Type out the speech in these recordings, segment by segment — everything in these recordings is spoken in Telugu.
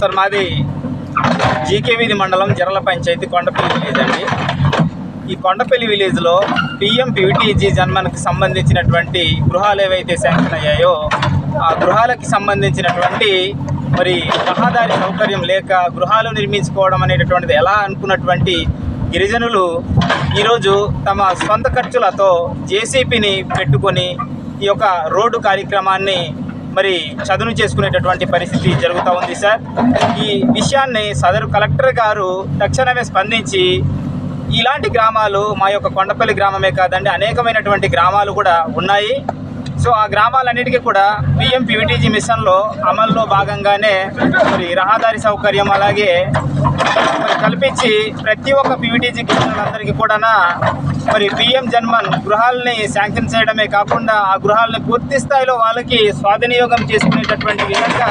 సార్ మాది జీకే వీధి మండలం జరల పంచాయతీ కొండపల్లి విలేజ్ అండి. ఈ కొండపల్లి విలేజ్లో పిఎం పివిటీజీ జన్మనకు సంబంధించినటువంటి గృహాలు ఏవైతే శాంక్షన్ అయ్యాయో ఆ గృహాలకి సంబంధించినటువంటి మరి రహదారి సౌకర్యం లేక గృహాలు నిర్మించుకోవడం అనేటటువంటిది ఎలా అనుకున్నటువంటి గిరిజనులు ఈరోజు తమ సొంత ఖర్చులతో జేసీపీని పెట్టుకొని ఈ యొక్క రోడ్డు కార్యక్రమాన్ని మరి చదును చేసుకునేటటువంటి పరిస్థితి జరుగుతూ ఉంది సార్. ఈ విషయాన్ని సదరు కలెక్టర్ గారు తక్షణమే స్పందించి ఇలాంటి గ్రామాలు మా యొక్క కొండపల్లి గ్రామమే కాదండి అనేకమైనటువంటి గ్రామాలు కూడా ఉన్నాయి. సో ఆ గ్రామాలన్నిటికీ కూడా పిఎం పివిటీజీ మిషన్లో అమల్లో భాగంగానే మరి రహదారి సౌకర్యం అలాగే కల్పించి ప్రతి ఒక్క పీవీటీజీ గిరిజనులందరికీ కూడా మరి పిఎం జన్మన్ గృహాలని శాంక్షన్ చేయడమే కాకుండా ఆ గృహాలని పూర్తి స్థాయిలో వాళ్ళకి స్వాధీనయోగం చేసుకునేటటువంటి విధంగా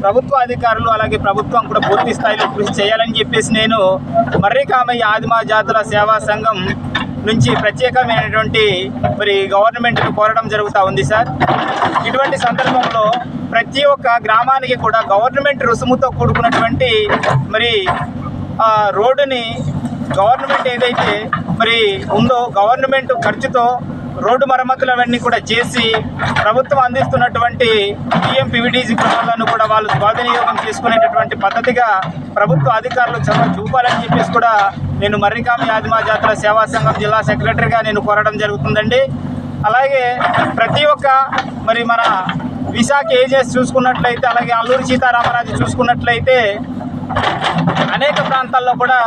ప్రభుత్వ అధికారులు అలాగే ప్రభుత్వం కూడా పూర్తి స్థాయిలో కృషి చేయాలని చెప్పేసి నేను మర్రికామయ్య ఆదిమా జాతుల సేవా సంఘం నుంచి ప్రత్యేకమైనటువంటి మరి గవర్నమెంట్ను కోరడం జరుగుతూ ఉంది సార్. ఇటువంటి సందర్భంలో ప్రతి ఒక్క గ్రామానికి కూడా గవర్నమెంట్ రుసుముతో కూడుకున్నటువంటి మరి రోడ్డుని గవర్నమెంట్ ఏదైతే మరి ఉందో గవర్నమెంట్ ఖర్చుతో రోడ్డు మరమ్మతులు అవన్నీ కూడా చేసి ప్రభుత్వం అందిస్తున్నటువంటి పిఎం పివిటీజీ గృహాలను కూడా వాళ్ళు స్వాధీనయోగం చేసుకునేటటువంటి పద్ధతిగా ప్రభుత్వ అధికారులు చొరవ చూపాలని చెప్పేసి కూడా నేను మర్రికామి ఆదిమా జాతర సేవా సంఘం జిల్లా సెక్రటరీగా నేను కోరడం జరుగుతుందండి. అలాగే ప్రతి ఒక్క మరి మన విశాఖ ఏజెస్ చూసుకున్నట్లయితే అలాగే అల్లూరి సీతారామరాజు చూసుకున్నట్లయితే అనేక ప్రాంతాల్లో కూడా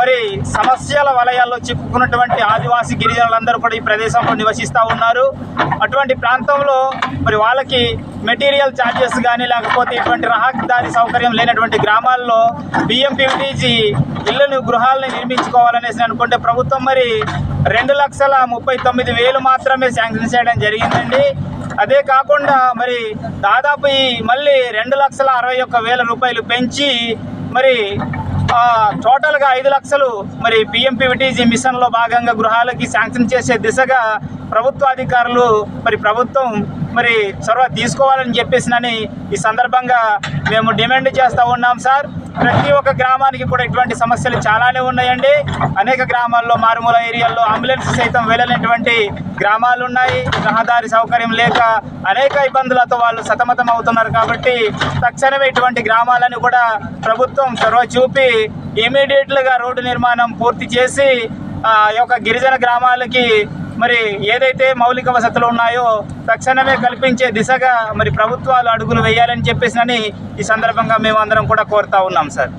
మరి సమస్యల వలయాల్లో చిక్కుకున్నటువంటి ఆదివాసీ గిరిజనులందరూ కూడా ఈ ప్రదేశంలో నివసిస్తూ ఉన్నారు. అటువంటి ప్రాంతంలో మరి వాళ్ళకి మెటీరియల్ ఛార్జెస్ కానీ లేకపోతే ఇటువంటి రహదారి సౌకర్యం లేనటువంటి గ్రామాల్లో బిఎంపీటీజీ ఇళ్ళను గృహాలను నిర్మించుకోవాలనేసి అనుకుంటే ప్రభుత్వం మరి రెండు లక్షల ముప్పై తొమ్మిది వేలు మాత్రమే శాంక్షన్ చేయడం జరిగిందండి. అదే కాకుండా మరి దాదాపు ఈ మళ్ళీ రెండు లక్షల అరవై ఒక్క వేల రూపాయలు పెంచి మరి టోటల్గా ఐదు లక్షలు. మరి పిఎంపీవిటీజీ మిషన్లో భాగంగా గృహాలకి శాంక్షన్ చేసే దిశగా ప్రభుత్వ అధికారులు మరి ప్రభుత్వం మరి చొరవ తీసుకోవాలని చెప్పేసినని ఈ సందర్భంగా మేము డిమాండ్ చేస్తూ ఉన్నాం సార్. ప్రతి ఒక్క గ్రామానికి కూడా ఇటువంటి సమస్యలు చాలానే ఉన్నాయండి. అనేక గ్రామాల్లో మారుమూల ఏరియాల్లో అంబులెన్స్ సైతం వెళ్ళలేనటువంటి గ్రామాలు ఉన్నాయి. రహదారి సౌకర్యం లేక అనేక ఇబ్బందులతో వాళ్ళు సతమతం అవుతున్నారు కాబట్టి తక్షణమే ఇటువంటి గ్రామాలను కూడా ప్రభుత్వం చొరవ చూపి ఇమీడియట్లుగా రోడ్డు నిర్మాణం పూర్తి చేసి ఆ యొక్క గిరిజన గ్రామాలకి మరి ఏదైతే మౌలిక వసతులు ఉన్నాయో తక్షణమే కల్పించే దిశగా మరి ప్రభుత్వాలు అడుగులు వేయాలని చెప్పేసి ఈ సందర్భంగా మేము అందరం కూడా కోరుతా ఉన్నాం సార్.